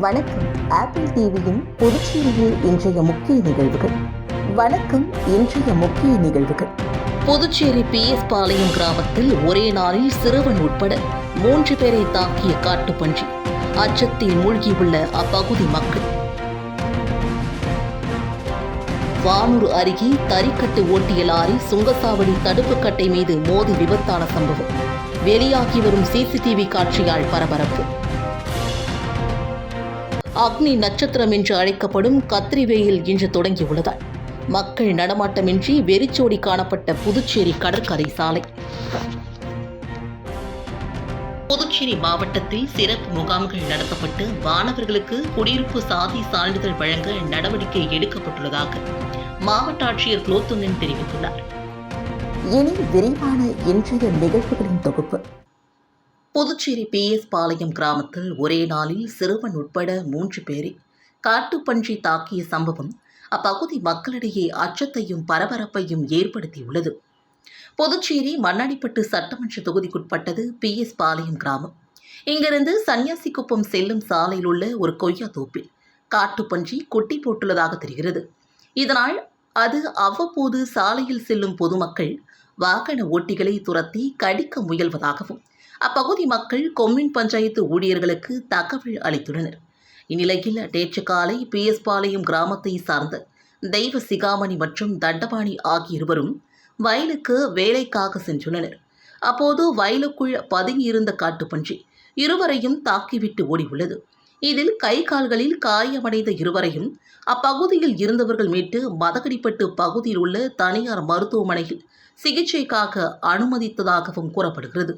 வணக்கம். ஆப்பிள் டிவியின் புதுச்சேரியில் இன்றைய முக்கிய நிகழ்வுகள். வணக்கம் இன்றைய முக்கிய நிகழ்வுகள். புதுச்சேரி பிஎஸ் பாளையம் கிராமத்தில் ஒரே நாளில் சிறுவன் உட்பட மூன்று பேரை தாக்கிய காட்டுப்பன்றி. அச்சத்தில் மூழ்கியுள்ள அப்பகுதி மக்கள். வானூர் அருகே தறிக்கட்டு ஓட்டிய லாரி சுங்கசாவடி தடுப்பு கட்டை மீது மோதி விபத்தான சம்பவம். வெளியாகி வரும் சிசிடிவி காட்சியால் பரபரப்பு. அக்னி நட்சத்திரம் என்று அழைக்கப்படும் கத்திரிவேயில் இன்று தொடங்கியுள்ளதால் மக்கள் நடமாட்டமின்றி வெறிச்சோடி காணப்பட்ட புதுச்சேரி கடற்கரை சாலை. புதுச்சேரி மாவட்டத்தில் சிறப்பு முகாம்கள் நடத்தப்பட்டு மாணவர்களுக்கு குடியிருப்பு சாதி சான்றிதழ் வழங்க நடவடிக்கை எடுக்கப்பட்டுள்ளதாக மாவட்ட ஆட்சியர் குலோத்துங்கன் தெரிவித்துள்ளார். இனி விரிவான இன்றைய நிகழ்வுகளின் தொகுப்பு. புதுச்சேரி பிஎஸ் பாளையம் கிராமத்தில் ஒரே நாளில் சிறுவன் உட்பட மூன்று பேரை காட்டுப்பன்றி தாக்கிய சம்பவம் அப்பகுதி மக்களிடையே அச்சத்தையும் பரபரப்பையும் ஏற்படுத்தியுள்ளது. புதுச்சேரி மண்ணாடிப்பட்டு சட்டமன்ற தொகுதிக்குட்பட்டது பிஎஸ் பாளையம் கிராமம். இங்கிருந்து சன்னியாசிக்குப்பம் செல்லும் சாலையில் உள்ள ஒரு கொய்யா தோப்பில் காட்டுப்பன்றி கொட்டி போட்டுள்ளதாக தெரிகிறது. இதனால் அது அவ்வப்போது சாலையில் செல்லும் பொதுமக்கள் வாகன ஓட்டிகளை துரத்தி கடிக்க முயல்வதாகவும் அப்பகுதி மக்கள் கொம்மின் பஞ்சாயத்து ஊழியர்களுக்கு தகவல் அளித்துள்ளனர். இந்நிலையில் நேற்று காலை பிஎஸ் பாளையம் கிராமத்தை சார்ந்த தெய்வ சிகாமணி மற்றும் தண்டபாணி ஆகிய இருவரும் வயலுக்கு வேலைக்காக சென்றுள்ளனர். அப்போது வயலுக்குள் பதுங்கியிருந்த காட்டுப்பன்றி இருவரையும் தாக்கிவிட்டு ஓடியுள்ளது. இதில் கை கால்களில் காயமடைந்த இருவரையும் அப்பகுதியில் இருந்தவர்கள் மீட்டு மதகடிப்பட்டு பகுதியில் உள்ள தனியார் மருத்துவமனையில் சிகிச்சைக்காக அனுமதித்ததாகவும் கூறப்படுகிறது.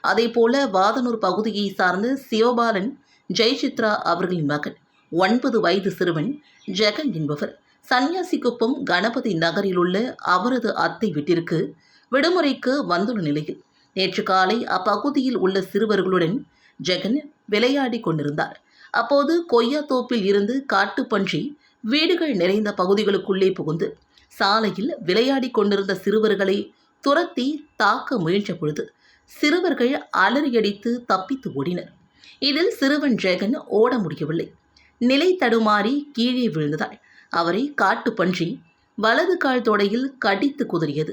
அதேபோல வாதனூர் பகுதியை சார்ந்த சிவபாலன் ஜெயசித்ரா அவர்களின் மகன் ஒன்பது வயது சிறுவன் ஜெகன் என்பவர். சன்னியாசிக்குப்பம் கணபதி நகரில் உள்ள அவரது அத்தை வீட்டிற்கு விடுமுறைக்கு வந்துள்ள நிலையில் நேற்று காலை அப்பகுதியில் உள்ள சிறுவர்களுடன் ஜெகன் விளையாடி கொண்டிருந்தார். அப்போது கொய்யாத்தோப்பில் இருந்து காட்டுப்பன்றி வீடுகள் நிறைந்த பகுதிகளுக்குள்ளே புகுந்து சாலையில் விளையாடி கொண்டிருந்த சிறுவர்களை துரத்தி தாக்க முயன்ற பொழுது சிறுவர்கள் அலறியடித்து தப்பித்து ஓடினர். இதில் சிறுவன் ஜெகன் ஓட முடியவில்லை. நிலை தடுமாறி கீழே விழுந்ததால் அவரை காட்டுப்பன்றி வலது கால் தொடையில் கடித்து குதறியது.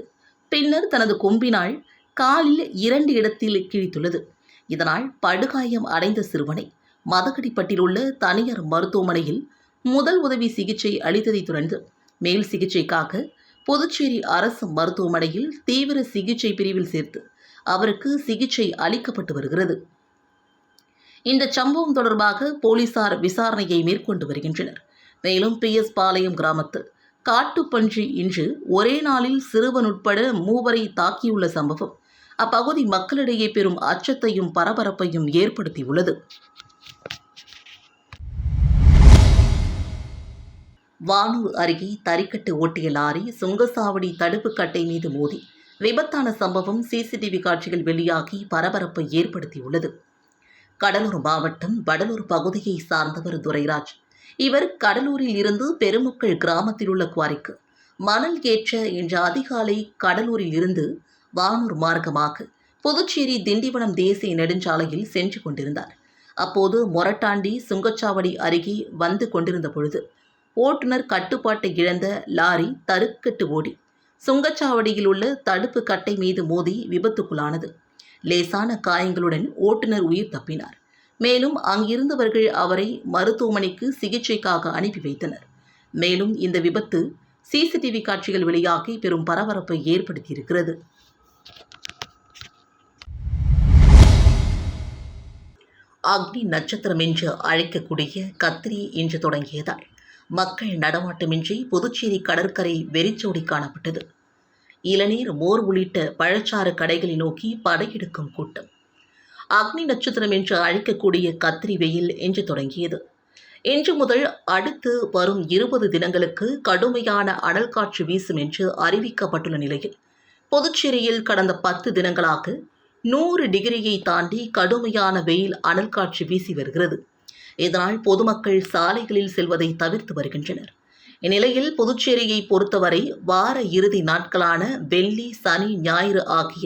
பின்னர் தனது கொம்பினால் காலில் இரண்டு இடத்தில் கிழித்துள்ளது. இதனால் படுகாயம் அடைந்த சிறுவனை மதகடிப்பட்டில் உள்ள தனியார் மருத்துவமனையில் முதல் உதவி சிகிச்சை அளித்ததைத் தொடர்ந்து மேல் சிகிச்சைக்காக புதுச்சேரி அரசு மருத்துவமனையில் தீவிர சிகிச்சை பிரிவில் சேர்த்து அவருக்கு சிகிச்சை அளிக்கப்பட்டு வருகிறது. இந்த சம்பவம் தொடர்பாக போலீசார் விசாரணையை மேற்கொண்டு வருகின்றனர். மேலும் பி. எஸ். பாளையம் கிராமத்தில் காட்டுப்பன்றி இன்று ஒரே நாளில் சிறுவன் உட்பட மூவரை தாக்கியுள்ள சம்பவம். அப்பகுதி மக்களிடையே பெரும் அச்சத்தையும் பரபரப்பையும் ஏற்படுத்தியுள்ளது. வானூர் அருகே தறிக்கட்டு ஓட்டிய லாரி சுங்கசாவடி தடுப்பு கட்டை மீது மோதி. விபத்தான சம்பவம் சிசிடிவி காட்சிகள் வெளியாகி பரபரப்பை ஏற்படுத்தியுள்ளது. கடலூர் மாவட்டம் வடலூர் பகுதியை சார்ந்தவர் துரைராஜ். இவர் கடலூரில் இருந்து பெருமக்கள் கிராமத்தில் உள்ள குவாரிக்கு மணல் ஏற்ற இன்று அதிகாலை கடலூரில் இருந்து வானூர் மார்க்கமாக புதுச்சேரி திண்டிவனம் தேசிய நெடுஞ்சாலையில் சென்று கொண்டிருந்தார். அப்போது மொரட்டாண்டி சுங்கச்சாவடி அருகே வந்து கொண்டிருந்த பொழுது ஓட்டுநர் கட்டுப்பாட்டை இழந்த லாரி தருக்கட்டு ஓடி சுங்கச்சாவடியில் உள்ள தடுப்பு கட்டை மீது மோதி விபத்துக்குள்ளானது. லேசான காயங்களுடன் ஓட்டுநர் உயிர் தப்பினார். மேலும் அங்கிருந்தவர்கள் அவரை மருத்துவமனைக்கு சிகிச்சைக்காக அனுப்பி வைத்தனர். மேலும் இந்த விபத்து சிசிடிவி காட்சிகள் வெளியாகி பெரும் பரபரப்பை ஏற்படுத்தியிருக்கிறது. அக்னி நட்சத்திரம் என்று அழைக்கக்கூடிய கத்திரி இன்று தொடங்கியதால் மக்கள் நடமாட்டமின்றி புதுச்சேரி கடற்கரை வெறிச்சோடி காணப்பட்டது. இளநீர் மோர் உள்ளிட்ட பழச்சாறு கடைகளை நோக்கி படையெடுக்கும் கூட்டம். அக்னி நட்சத்திரம் என்று அழைக்கக்கூடிய கத்திரி வெயில் என்று தொடங்கியது. இன்று முதல் அடுத்து வரும் இருபது தினங்களுக்கு கடுமையான அனல் காற்று வீசும் என்று அறிவிக்கப்பட்டுள்ள நிலையில் புதுச்சேரியில் கடந்த பத்து தினங்களாக நூறு டிகிரியை தாண்டி கடுமையான வெயில் அனல் காற்று வீசி வருகிறது. இதனால் பொதுமக்கள் சாலைகளில் செல்வதை தவிர்த்து வருகின்றனர். இந்நிலையில் புதுச்சேரியை பொறுத்தவரை வார இறுதி நாட்களான வெள்ளி சனி ஞாயிறு ஆகிய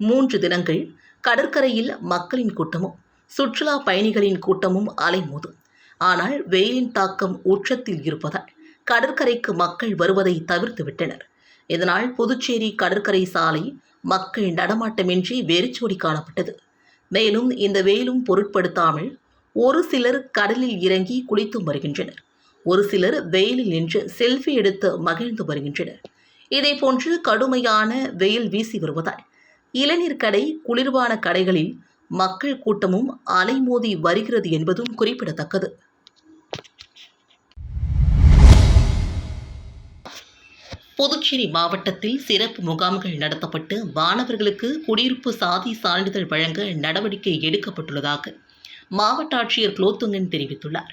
மூன்று தினங்கள் கடற்கரையில் மக்களின் கூட்டமும் சுற்றுலா பயணிகளின் கூட்டமும் அலைமோதும். ஆனால் வெயிலின் தாக்கம் உச்சத்தில் இருப்பதால் கடற்கரைக்கு மக்கள் வருவதை தவிர்த்துவிட்டனர் இதனால் புதுச்சேரி கடற்கரை சாலை மக்கள் நடமாட்டமின்றி வெறிச்சோடி காணப்பட்டது. மேலும் இந்த வெயிலும் பொருட்படுத்தாமல் ஒரு சிலர் கடலில் இறங்கி குளித்தும் வருகின்றனர். ஒரு சிலர் வெயிலில் நின்று செல்ஃபி எடுத்து மகிழ்ந்து வருகின்றனர். இதேபோன்று கடுமையான வெயில் வீசி வருவதால் இளநீர் கடை குளிர்பான கடைகளில் மக்கள் கூட்டமும் அலைமோதி வருகிறது என்பதும் குறிப்பிடத்தக்கது. புதுச்சேரி மாவட்டத்தில் சிறப்பு முகாம்கள் நடத்தப்பட்டு மாணவர்களுக்கு குடியிருப்பு சாதி சான்றிதழ் வழங்க நடவடிக்கை எடுக்கப்பட்டுள்ளதாக மாவட்ட ஆட்சியர் குலோத்துங்கன் தெரிவித்துள்ளார்.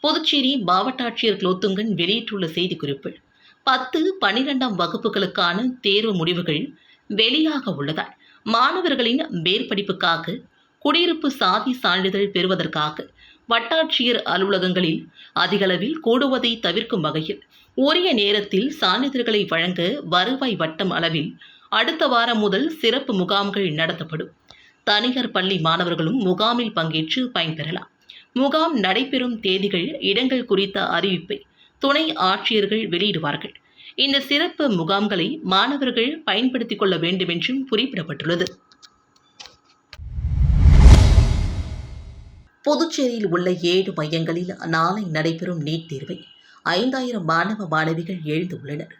புதுச்சேரி மாவட்ட ஆட்சியர் குலோத்துங்கன் வெளியிட்டுள்ள செய்திக்குறிப்பில் பத்து பனிரெண்டாம் வகுப்புகளுக்கான தேர்வு முடிவுகள் வெளியாக உள்ளதால் மாணவர்களின் மேற்படிப்புக்காக குடியிருப்பு சாதி சான்றிதழ் பெறுவதற்காக வட்டாட்சியர் அலுவலகங்களில் அதிகளவில் கூடுவதை தவிர்க்கும் வகையில் உரிய நேரத்தில் சான்றிதழ்களை வழங்க வருவாய் வட்டம் அளவில் அடுத்த வாரம் முதல் சிறப்பு முகாம்கள் நடத்தப்படும். தனியார் பள்ளி மாணவர்களும் முகாமில் பங்கேற்று பயன்பெறலாம் முகாம் நடைபெறும் தேதிகள் இடங்கள் குறித்த அறிவிப்பை துணை ஆட்சியர்கள் வெளியிடுவார்கள். இந்த சிறப்பு முகாம்களை மாணவர்கள் பயன்படுத்திக் கொள்ள வேண்டும் என்றும் குறிப்பிடப்பட்டுள்ளது. புதுச்சேரியில் உள்ள ஏழு மையங்களில் நாளை நடைபெறும் நீட் தேர்வை ஐந்தாயிரம் மாணவ மாணவிகள் எழுந்துள்ளனர்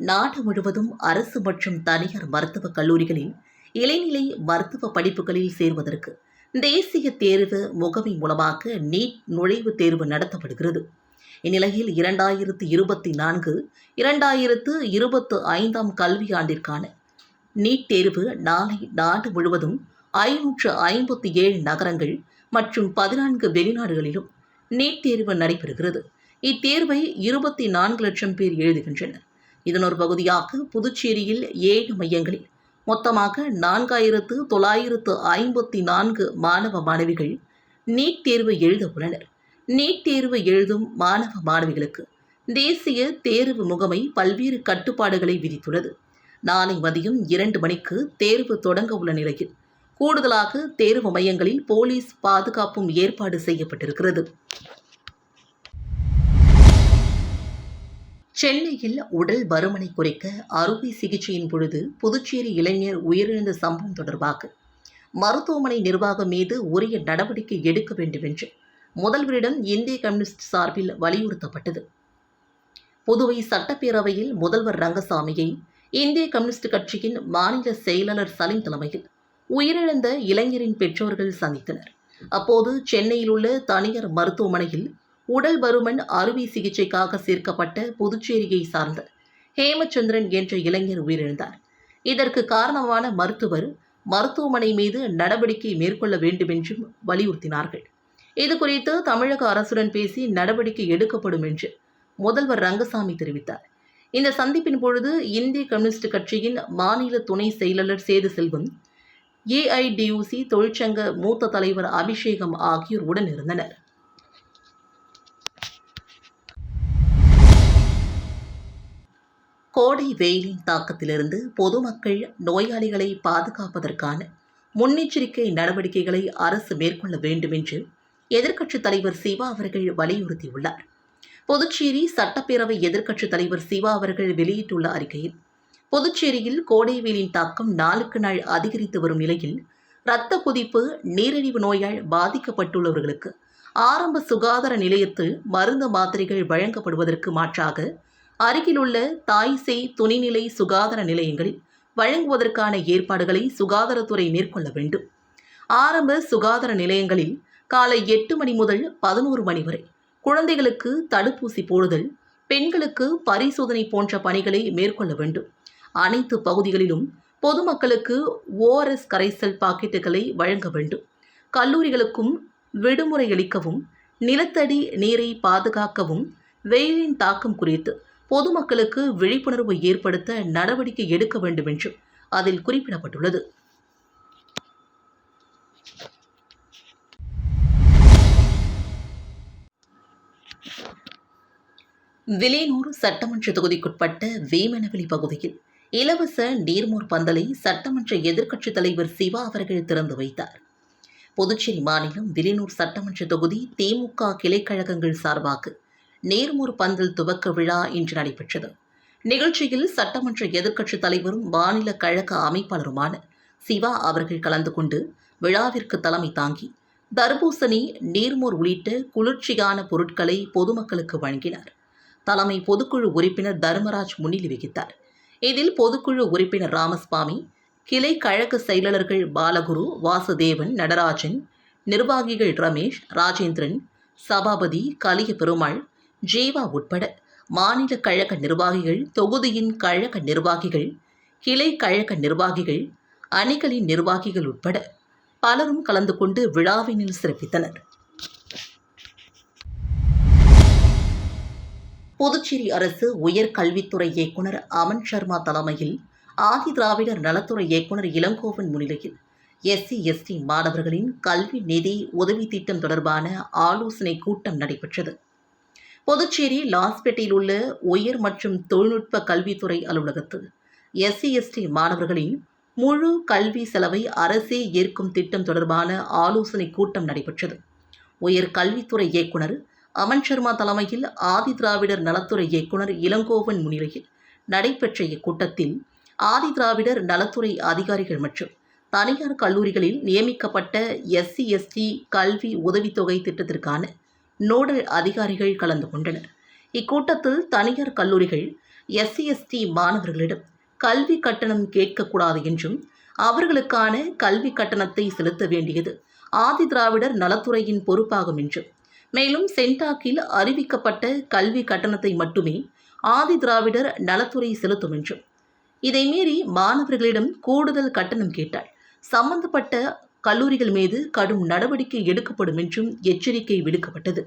நாடு முழுவதும் அரசு மற்றும் தனியார் மருத்துவக் கல்லூரிகளில் இளைநிலை மருத்துவ படிப்புகளில் சேர்வதற்கு தேசிய தேர்வு முகமை மூலமாக நீட் நுழைவுத் தேர்வு நடத்தப்படுகிறது. இந்நிலையில் இரண்டாயிரத்து இருபத்தி நான்கு இரண்டாயிரத்து இருபத்து ஐந்தாம் கல்வியாண்டிற்கான நீட் தேர்வு நாளை நாடு முழுவதும் ஐநூற்று ஐம்பத்தி ஏழு நகரங்கள் மற்றும் பதினான்கு வெளிநாடுகளிலும் நீட் தேர்வு நடைபெறுகிறது. இத்தேர்வை இருபத்தி நான்கு லட்சம் பேர் எழுதுகின்றனர். இதன் ஒரு பகுதியாக புதுச்சேரியில் ஏழு மையங்களில் மொத்தமாக நான்காயிரத்து தொள்ளாயிரத்து ஐம்பத்தி நான்கு மாணவ மாணவிகள் நீட் தேர்வு எழுத உள்ளனர் நீட் தேர்வு எழுதும் மாணவ மாணவிகளுக்கு தேசிய தேர்வு முகமை பல்வேறு கட்டுப்பாடுகளை விதித்துள்ளது. நாளை மதியம் இரண்டு மணிக்கு தேர்வு தொடங்க உள்ள நிலையில் கூடுதலாக தேர்வு மையங்களில் போலீஸ் பாதுகாப்பும் ஏற்பாடு செய்யப்பட்டிருக்கிறது. சென்னையில் உடல் பருமனை குறைக்க அறுவை சிகிச்சையின் பொழுது புதுச்சேரி இளைஞர் உயிரிழந்த சம்பவம் தொடர்பாக மருத்துவமனை நிர்வாகம் மீது உரிய நடவடிக்கை எடுக்க வேண்டும் என்று முதல்வரிடம் இந்திய கம்யூனிஸ்ட் சார்பில் வலியுறுத்தப்பட்டது. புதுவை சட்டப்பேரவையில் முதல்வர் ரங்கசாமியை இந்திய கம்யூனிஸ்ட் கட்சியின் மாநில செயலாளர் சலீம் தலைமையில் உயிரிழந்த இளைஞரின் பெற்றோர்கள் சந்தித்தனர். அப்போது சென்னையில் உள்ள தனியார் மருத்துவமனையில் உடல் பருமன் அறுவை சிகிச்சைக்காக சேர்க்கப்பட்ட புதுச்சேரியை சார்ந்த ஹேமச்சந்திரன் என்ற இளைஞர் உயிரிழந்தார். இதற்கு காரணமான மருத்துவர் மருத்துவமனை மீது நடவடிக்கை மேற்கொள்ள வேண்டும் என்றும் வலியுறுத்தினார்கள். இது குறித்து தமிழக அரசுடன் பேசி நடவடிக்கை எடுக்கப்படும் என்று முதல்வர் ரங்கசாமி தெரிவித்தார். இந்த சந்திப்பின் பொழுது இந்திய கம்யூனிஸ்ட் கட்சியின் மாநில துணை செயலாளர் சேது செல்வம் ஏஐடியூசி தொழிற்சங்க மூத்த தலைவர் அபிஷேகம் ஆகியோர் உடன் இருந்தனர் கோடை வெயிலின் தாக்கத்திலிருந்து பொதுமக்கள் நோயாளிகளை பாதுகாப்பதற்கான முன்னெச்சரிக்கை நடவடிக்கைகளை அரசு மேற்கொள்ள வேண்டும் என்று எதிர்க்கட்சித் தலைவர் சிவா அவர்கள் வலியுறுத்தியுள்ளார். புதுச்சேரி சட்டப்பேரவை எதிர்க்கட்சித் தலைவர் சிவா அவர்கள் வெளியிட்டுள்ள அறிக்கையில் புதுச்சேரியில் கோடை வெயிலின் தாக்கம் நாளுக்கு நாள் அதிகரித்து வரும் நிலையில் இரத்த கொதிப்பு நீரிழிவு நோயால் பாதிக்கப்பட்டுள்ளவர்களுக்கு ஆரம்ப சுகாதார நிலையத்தில் மருந்து மாத்திரைகள் வழங்கப்படுவதற்கு மாற்றாக அருகிலுள்ள தாய்சேய் துணைநிலை சுகாதார நிலையங்களில் வழங்குவதற்கான ஏற்பாடுகளை சுகாதாரத்துறை மேற்கொள்ள வேண்டும். ஆரம்ப சுகாதார நிலையங்களில் காலை எட்டு மணி முதல் பதினோரு மணி வரை குழந்தைகளுக்கு தடுப்பூசி போடுதல் பெண்களுக்கு பரிசோதனை போன்ற பணிகளை மேற்கொள்ள வேண்டும். அனைத்து பகுதிகளிலும் பொதுமக்களுக்கு ஓஆர்எஸ் கரைசல் பாக்கெட்டுகளை வழங்க வேண்டும். கல்லூரிகளுக்கும் விடுமுறை அளிக்கவும் நிலத்தடி நீரை பாதுகாக்கவும் வெயிலின் தாக்கம் குறித்து பொதுமக்களுக்கு விழிப்புணர்வு ஏற்படுத்த நடவடிக்கை எடுக்க வேண்டும் என்றும் அதில் குறிப்பிடப்பட்டுள்ளது. விலையனூர் சட்டமன்ற தொகுதிக்குட்பட்ட வேமனவெளி பகுதியில் இலவச நீர்மோர் பந்தலை சட்டமன்ற எதிர்க்கட்சித் தலைவர் சிவா அவர்கள் திறந்து வைத்தார். புதுச்சேரி மாநிலம் விலையனூர் சட்டமன்ற தொகுதி திமுக கிளைக்கழகங்கள் சார்பாக நேர்மூர் பந்தல் துவக்க விழா இன்று நடைபெற்றது. நிகழ்ச்சியில் சட்டமன்ற எதிர்க்கட்சித் தலைவரும் மாநில கழக அமைப்பாளருமான சிவா அவர்கள் கலந்து கொண்டு விழாவிற்கு தலைமை தாங்கி தர்பூசணி நீர்மோர் உள்ளிட்ட குளிர்ச்சியான பொருட்களை பொதுமக்களுக்கு வழங்கினார். தலைமை பொதுக்குழு உறுப்பினர் தர்மராஜ் முன்னிலை வகித்தார். இதில் பொதுக்குழு உறுப்பினர் ராமசுவாமி கிளை கழக செயலாளர்கள் பாலகுரு வாசுதேவன் நடராஜன் நிர்வாகிகள் ரமேஷ் ராஜேந்திரன் சபாபதி கலிய பெருமாள் ஜீவா உட்பட மாநில கழக நிர்வாகிகள் தொகுதியின் கழக நிர்வாகிகள் கிளை கழக நிர்வாகிகள் அணிகளின் நிர்வாகிகள் உட்பட பலரும் கலந்து கொண்டு விழாவினில் சிறப்பித்தனர். புதுச்சேரி அரசு உயர் கல்வித்துறை இயக்குனர் அமன் சர்மா தலைமையில் ஆதி திராவிடர் நலத்துறை இயக்குனர் இளங்கோவன் முன்னிலையில் எஸ்சி எஸ்டி மாணவர்களின் கல்வி நிதி உதவி திட்டம் தொடர்பான ஆலோசனை கூட்டம் நடைபெற்றது. புதுச்சேரி லாஸ்பேட்டையில் உள்ள உயர் மற்றும் தொழில்நுட்ப கல்வித்துறை அலுவலகத்தில் எஸ்சி எஸ்டி மாணவர்களின் முழு கல்வி செலவை அரசே ஏற்கும் திட்டம் தொடர்பான ஆலோசனை கூட்டம் நடைபெற்றது. உயர் கல்வித்துறை இயக்குனர் அமன் சர்மா தலைமையில் ஆதி திராவிடர் நலத்துறை இயக்குனர் இளங்கோவன் முன்னிலையில் நடைபெற்ற இக்கூட்டத்தில் ஆதி திராவிடர் நலத்துறை அதிகாரிகள் மற்றும் தனியார் கல்லூரிகளில் நியமிக்கப்பட்ட எஸ்சி எஸ்டி கல்வி உதவித்தொகை திட்டத்திற்கான நோடல் அதிகாரிகள் கலந்து கொண்டனர். இக்கூட்டத்தில் தனியார் கல்லூரிகள் எஸ்சி எஸ்டி மாணவர்களிடம் கல்வி கட்டணம் கேட்கக்கூடாது என்றும் அவர்களுக்கான கல்வி கட்டணத்தை செலுத்த வேண்டியது ஆதி திராவிடர் நலத்துறையின் பொறுப்பாகும் என்றும் மேலும் சென்டாக்கில் அறிவிக்கப்பட்ட கல்வி கட்டணத்தை மட்டுமே ஆதி திராவிடர் நலத்துறை செலுத்தும் என்றும். இதை மீறி மாணவர்களிடம் கூடுதல் கட்டணம் கேட்டால் சம்பந்தப்பட்ட கல்லூரிகள் மீது கடும் நடவடிக்கை எடுக்கப்படும் என்றும் எச்சரிக்கை விடுக்கப்பட்டது.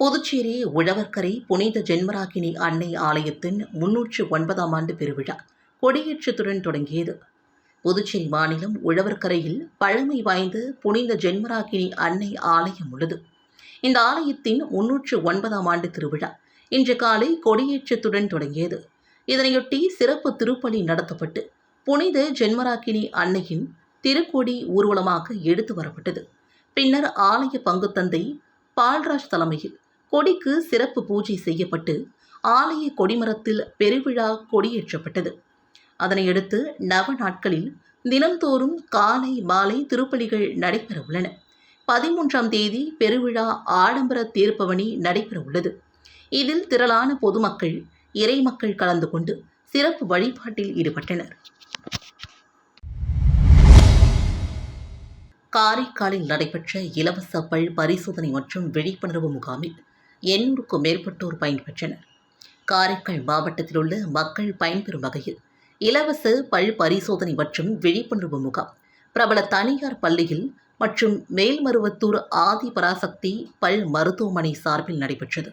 புதுச்சேரி உழவர்கரை புனித ஜென்மராகினி அன்னை ஆலயத்தின் முன்னூற்று ஒன்பதாம் ஆண்டு பெருவிழா கொடியேற்றத்துடன் தொடங்கியது. புதுச்சேரி மாநிலம் உழவர்கரையில் பழமை வாய்ந்த புனித ஜென்மராகினி அன்னை ஆலயம் உள்ளது. இந்த ஆலயத்தின் முன்னூற்று ஒன்பதாம் ஆண்டு திருவிழா இன்று காலை கொடியேற்றத்துடன் தொடங்கியது. இதனையொட்டி சிறப்பு திருப்பலி நடத்தப்பட்டு புனித ஜென்மராக்கினி அன்னையின் திருக்கொடி ஊர்வலமாக எடுத்து வரப்பட்டது. பின்னர் ஆலய பங்குத்தந்தை பால்ராஜ் தலைமையில் கொடிக்கு சிறப்பு பூஜை செய்யப்பட்டு ஆலய கொடிமரத்தில் பெருவிழா கொடியேற்றப்பட்டது. அதனையடுத்து நவ நாட்களில் தினந்தோறும் காலை மாலை திருப்பலிகள் நடைபெற உள்ளன. பதிமூன்றாம் தேதி பெருவிழா ஆடம்பர தீர்ப்பவனி நடைபெற உள்ளது. இதில் திரளான பொதுமக்கள் இறை மக்கள் கலந்து கொண்டு சிறப்பு வழிபாட்டில் ஈடுபட்டனர். காரைக்காலில் நடைபெற்ற இலவச பல் பரிசோதனை மற்றும் விழிப்புணர்வு முகாமில் எண்ணூறுக்கும் மேற்பட்டோர் பயன்பெற்றனர். காரைக்கால் மாவட்டத்தில் உள்ள மக்கள் பயன்பெறும் வகையில் இலவச பல் பரிசோதனை மற்றும் விழிப்புணர்வு முகாம் பிரபல தனியார் பள்ளியில் மற்றும் மேல்மருவத்தூர் ஆதி பராசக்தி பல் மருத்துவமனை சார்பில் நடைபெற்றது.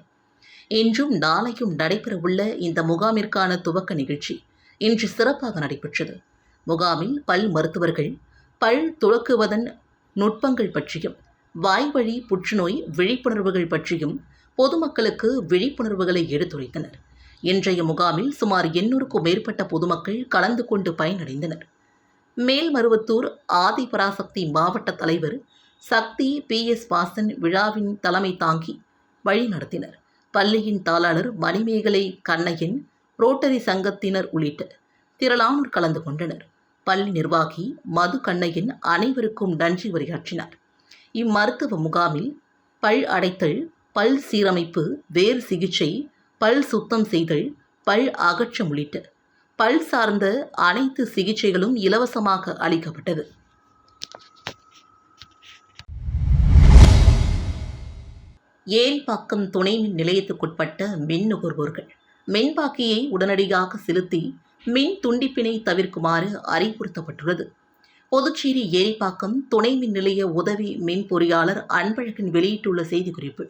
இன்றும் நாளையும் நடைபெறவுள்ள இந்த முகாமிற்கான துவக்க நிகழ்ச்சி இன்று சிறப்பாக நடைபெற்றது. முகாமில் பல் மருத்துவர்கள் பல் துளக்குவதன் நுட்பங்கள் பற்றியும் வாய்வழி புற்றுநோய் விழிப்புணர்வுகள் பற்றியும் பொதுமக்களுக்கு விழிப்புணர்வுகளை எடுத்துரைத்தனர். இன்றைய முகாமில் சுமார் எண்ணூறுக்கும் மேற்பட்ட பொதுமக்கள் கலந்து கொண்டு பயனடைந்தனர். மேல்மருவத்தூர் ஆதிபராசக்தி மாவட்ட தலைவர் சக்தி பி எஸ் வாசன் விழாவின் தலைமை தாங்கி வழிநடத்தினர். பள்ளியின் தாளாளர் மணிமேகலை கண்ணையன் ரோட்டரி சங்கத்தினர் உள்ளிட்ட திரளானோர் கலந்து கொண்டனர். பள்ளி நிர்வாகி மது கண்ணையன் அனைவருக்கும் நன்றி உரையாற்றினார். இம்மருத்துவ முகாமில் பல் அடைத்தல் பல் சீரமைப்பு வேறு சிகிச்சை பல் சுத்தம் செய்தல் பல் அகற்றம் உள்ளிட்ட பல் சார்ந்த அனைத்து சிகிச்சைகளும் இலவசமாக அளிக்கப்பட்டது. ஏரிப்பாக்கம் துணை மின் நிலையத்துக்குட்பட்ட மின் நுகர்வோர்கள். மின்பாக்கியை உடனடியாக செலுத்தி மின் துண்டிப்பினை தவிர்க்குமாறு அறிவுறுத்தப்பட்டுள்ளது. புதுச்சேரி ஏரிப்பாக்கம் துணை மின் நிலைய உதவி மின் பொறியாளர் அன்பழகன் வெளியிட்டுள்ள செய்திக்குறிப்பு.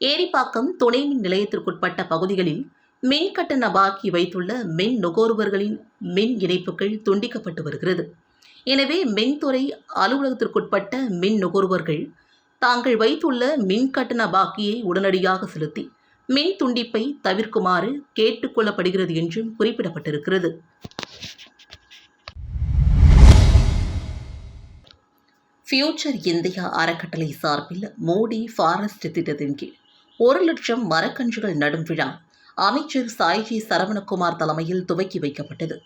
ஏரிப்பாக்கம் துணை மின் நிலையத்திற்குட்பட்ட பகுதிகளில் மின் கட்டண பாக்கி வைத்துள்ள மின் நுகர்வோர்களின் மின் இணைப்புகள் துண்டிக்கப்பட்டு வருகிறது. எனவே மின்துறை அலுவலகத்திற்குட்பட்ட மின் நுகர்வோர்கள் தாங்கள் வைத்துள்ள மின் கட்டண பாக்கியை உடனடியாக செலுத்தி மின் துண்டிப்பை தவிர்க்குமாறு கேட்டுக்கொள்ளப்படுகிறது என்றும் குறிப்பிடப்பட்டிருக்கிறது. ஃபியூச்சர் இந்தியா அறக்கட்டளை சார்பில் மோடி ஃபாரஸ்ட் திட்டத்தின் கீழ் ஒரு லட்சம் மரக்கன்றுகள் நடும் விழா அமைச்சர் சாய்ஜி சரவணகுமார் தலைமையில் துவக்கி வைக்கப்பட்டது.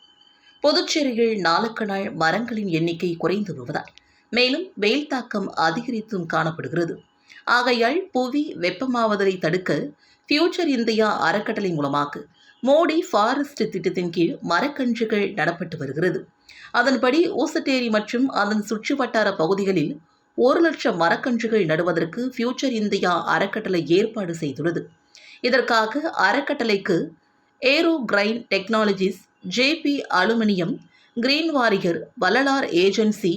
புதுச்சேரியில் நாளுக்கு நாள் மரங்களின் எண்ணிக்கை குறைந்து வருவதால் மேலும் வெயில் தாக்கம் அதிகரித்தும் காணப்படுகிறது. ஆகையால் புவி வெப்பமாவதை தடுக்க ஃபியூச்சர் இந்தியா அறக்கட்டளை மூலமாக மோடி ஃபாரஸ்ட் திட்டத்தின் கீழ் மரக்கன்றுகள் நடப்பட்டு வருகிறது. அதன்படி ஊசட்டேரி மற்றும் அதன் சுற்றுவட்டார பகுதிகளில் ஒரு லட்சம் மரக்கன்றுகள் நடுவதற்கு ஃபியூச்சர் இந்தியா அறக்கட்டளை ஏற்பாடு செய்துள்ளது. இதற்காக அறக்கட்டளைக்கு aero grain technologies JP aluminium green warrior Vallalar agency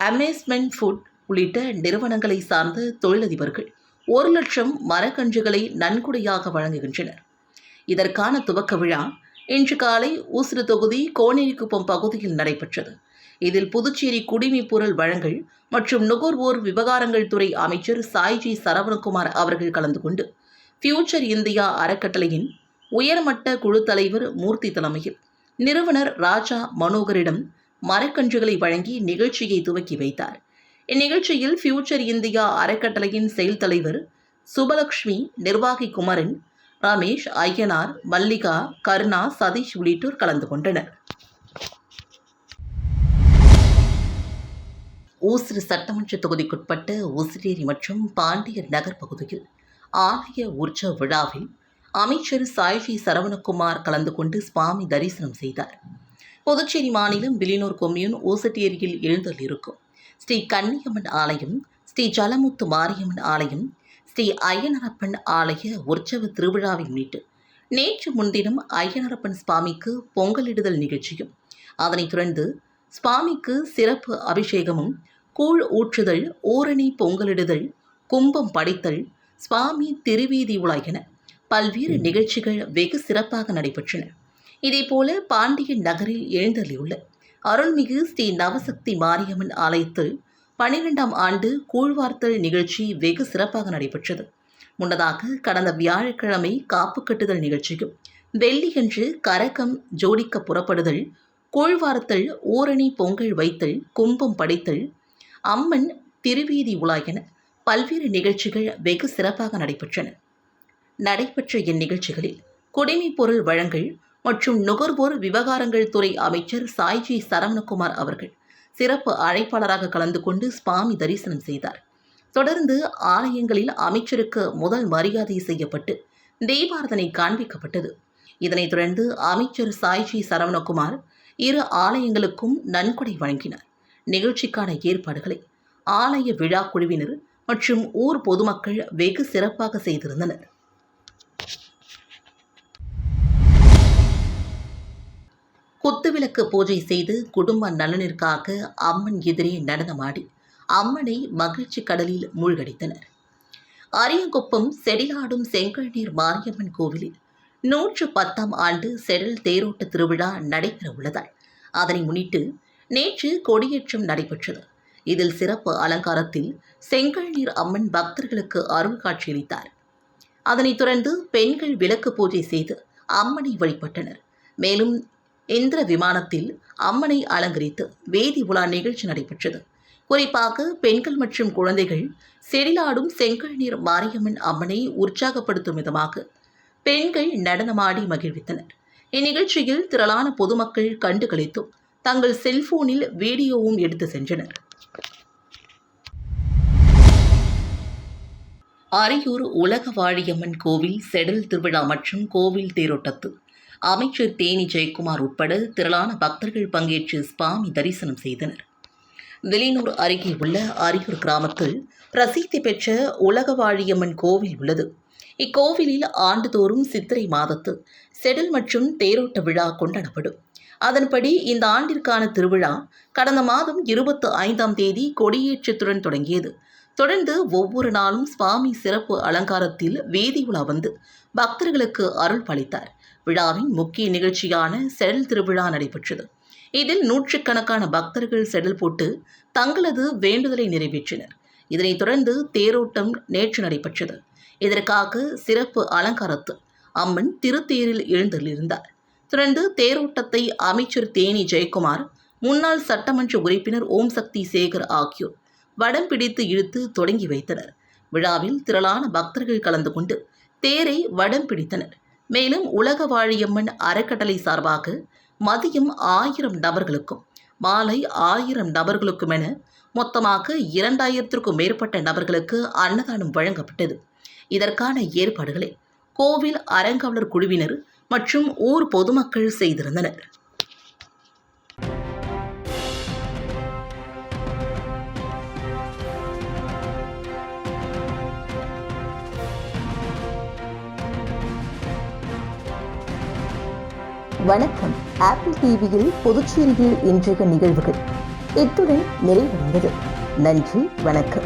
amusement food உள்ளிட்ட நிறுவனங்களை சார்ந்த தொழிலதிபர்கள் ஒரு லட்சம் மரக்கன்றுகளை நன்கொடையாக வழங்குகின்றனர். இதற்கான துவக்க விழா இன்று காலை ஊசுடு தொகுதி கோனேரிக்குப்பம் பகுதியில் நடைபெற்றது. இதில் புதுச்சேரி குடிமைப்பொருள் வழங்கல் மற்றும் நுகர்வோர் விவகாரங்கள் துறை அமைச்சர் சாய்ஜி சரவணகுமார் அவர்கள் கலந்து கொண்டு ஃபியூச்சர் இந்தியா அறக்கட்டளையின் உயர்மட்ட குழு தலைவர் மூர்த்தி தலைமையில் நிறுவனர் ராஜா மனோகரிடம் மரக்கன்றுகளை வழங்கி நிகழ்ச்சியை துவக்கி வைத்தார். இந்நிகழ்ச்சியில் ஃபியூச்சர் இந்தியா அறக்கட்டளையின் செயல் தலைவர் சுபலக்ஷ்மி நிர்வாகி குமரன் ரமேஷ் ஐயனார் மல்லிகா கருணா சதீஷ் உள்ளிட்டோர் கலந்து கொண்டனர். ஊசிறு சட்டமன்ற தொகுதிக்குட்பட்ட உசிரேரி மற்றும் பாண்டியர் நகர் பகுதியில் ஆலய உற்சவ விழாவில் அமைச்சர் சாய்ஜி சரவணகுமார் கலந்து கொண்டு சுவாமி தரிசனம் செய்தார். புதுச்சேரி மாநிலம் பிலினூர் கொம்யூன் ஊசட்டேரியில் எழுந்தள்ளிருக்கும் ஸ்ரீ கன்னியம்மன் ஆலயம் ஸ்ரீ ஜலமுத்து மாரியம்மன் ஆலயம் ஸ்ரீ ஐயனரப்பன் ஆலய உற்சவ திருவிழாவை முன்னிட்டு நேற்று முன்தினம் ஐயனரப்பன் சுவாமிக்கு பொங்கலிடுதல் நிகழ்ச்சியும் அதனைத் தொடர்ந்து சுவாமிக்கு சிறப்பு அபிஷேகமும் கூழ் ஊற்றுதல் ஊரணி பொங்கலிடுதல் கும்பம் படைத்தல் சுவாமி திருவீதி உலா என பல்வேறு நிகழ்ச்சிகள் வெகு சிறப்பாக நடைபெற்றன. இதேபோல பாண்டியன் நகரில் எழுந்தள்ளியுள்ள அருள்மிகு ஸ்ரீ நவசக்தி மாரியம்மன் ஆலயத்தில் பன்னிரெண்டாம் ஆண்டு கூழ்வார்த்தல் நிகழ்ச்சி வெகு சிறப்பாக நடைபெற்றது. முன்னதாக கடந்த வியாழக்கிழமை காப்பு கட்டுதல் நிகழ்ச்சியும் வெள்ளியன்று கரகம் ஜோடிக்க புறப்படுதல் கூழ்வார்த்தல் ஊரணி பொங்கல் வைத்தல் கும்பம் படைத்தல் அம்மன் திருவீதி உலா என பல்வேறு நிகழ்ச்சிகள் வெகு சிறப்பாக நடைபெற்றன. நடைபெற்ற இந்நிகழ்ச்சிகளில் குடிமைப் பொருள் வழங்கல் மற்றும் நுகர்வோர் விவகாரங்கள் துறை அமைச்சர் சாய்ஜி சரவணகுமார் அவர்கள் சிறப்பு அழைப்பாளராக கலந்து கொண்டு சுவாமி தரிசனம் செய்தார். தொடர்ந்து ஆலயங்களில் அமைச்சருக்கு முதல் மரியாதை செய்யப்பட்டு தீபாரதனை காண்பிக்கப்பட்டது. இதனைத் தொடர்ந்து அமைச்சர் சாய்ஜி சரவணகுமார் இரு ஆலயங்களுக்கும் நன்கொடை வழங்கினார். நிகழ்ச்சிக்கான ஏற்பாடுகளை ஆலய விழா குழுவினர் மற்றும் ஊர் பொதுமக்கள் வெகு சிறப்பாக செய்திருந்தனர். குத்துவிளக்கு பூஜை செய்து குடும்ப நலனிற்காக அம்மன் எதிரே நடனமாடி அம்மனை மகிழ்ச்சி கடலில் மூழ்கடித்தனர். அரியங்குப்பம் செடிலாடும் செங்கல்நீர் மாரியம்மன் கோவிலில் நூற்று பத்தாம் ஆண்டு செடல் தேரோட்ட திருவிழா நடைபெற உள்ளதால் அதனை முன்னிட்டு நேற்று கொடியேற்றம் நடைபெற்றது. இதில் சிறப்பு அலங்காரத்தில் செங்கல்நீர் அம்மன் பக்தர்களுக்கு அருள் காட்சியளித்தார். அதனைத் தொடர்ந்து பெண்கள் விளக்கு பூஜை செய்து அம்மனை வழிபட்டனர். மேலும் இந்திர விமானத்தில் அம்மனை அலங்கரித்து வேதி உலா நிகழ்ச்சி நடைபெற்றது. குறிப்பாக பெண்கள் மற்றும் குழந்தைகள் செடிலாடும் செங்கல் நீர் மாரியம்மன் அம்மனை உற்சாகப்படுத்தும் விதமாக பெண்கள் நடனமாடி மகிழ்வித்தனர். இந்நிகழ்ச்சியில் திரளான பொதுமக்கள் கண்டுகளித்தும் தங்கள் செல்போனில் வீடியோவும் எடுத்து சென்றனர். அரியூர் உலக வாழியம்மன் கோவில் செடல் திருவிழா மற்றும் கோவில் தேரோட்டத்து அமைச்சர் தேனி ஜெயக்குமார் உட்பட திரளான பக்தர்கள் பங்கேற்று சுவாமி தரிசனம் செய்தனர். வெளியூர் அருகே உள்ள அரியூர் கிராமத்தில் பிரசித்தி பெற்ற உலகவாழியம்மன் கோவில் உள்ளது. இக்கோவிலில் ஆண்டுதோறும் சித்திரை மாதத்து செடல் மற்றும் தேரோட்ட விழா கொண்டாடப்படும். அதன்படி இந்த ஆண்டிற்கான திருவிழா கடந்த மாதம் இருபத்தி ஐந்தாம் தேதி கொடியேற்றத்துடன் தொடங்கியது. தொடர்ந்து ஒவ்வொரு நாளும் சுவாமி சிறப்பு அலங்காரத்தில் வேதி உலா வந்து பக்தர்களுக்கு அருள் பளித்தார். விழாவின் முக்கிய நிகழ்ச்சியான செடல் திருவிழா நடைபெற்றது. இதில் நூற்றுக்கணக்கான பக்தர்கள் செடல் போட்டு தங்களது வேண்டுதலை நிறைவேற்றினர். இதனைத் தொடர்ந்து தேரோட்டம் நேற்று நடைபெற்றது. இதற்காக சிறப்பு அலங்காரத்து அம்மன் திருத்தேரில் எழுந்தருளிருந்தார் தொடர்ந்து தேரோட்டத்தை அமைச்சர் தேனி ஜெயக்குமார் முன்னாள் சட்டமன்ற உறுப்பினர் ஓம் சக்தி சேகர் ஆகியோர் வடம் பிடித்து இழுத்து தொடங்கி வைத்தனர். விழாவில் திரளான பக்தர்கள் கலந்து கொண்டு தேரை வடம் பிடித்தனர். மேலும் உலக வாழியம்மன் அறக்கட்டளை சார்பாக மதியம் ஆயிரம் நபர்களுக்கும் மாலை ஆயிரம் நபர்களுக்கும் என மொத்தமாக இரண்டாயிரத்திற்கும் மேற்பட்ட நபர்களுக்கு அன்னதானம் வழங்கப்பட்டது. இதற்கான ஏற்பாடுகளை கோவில் அறங்காவலர் குழுவினர் மற்றும் ஊர் பொதுமக்கள் செய்திருந்தனர். வணக்கம். ஆப்பிள் டிவியில் பொதுச்செய்தியில் இன்றைய நிகழ்வுகள். இத்துடன் நிறைவடைந்தது. நன்றி வணக்கம்.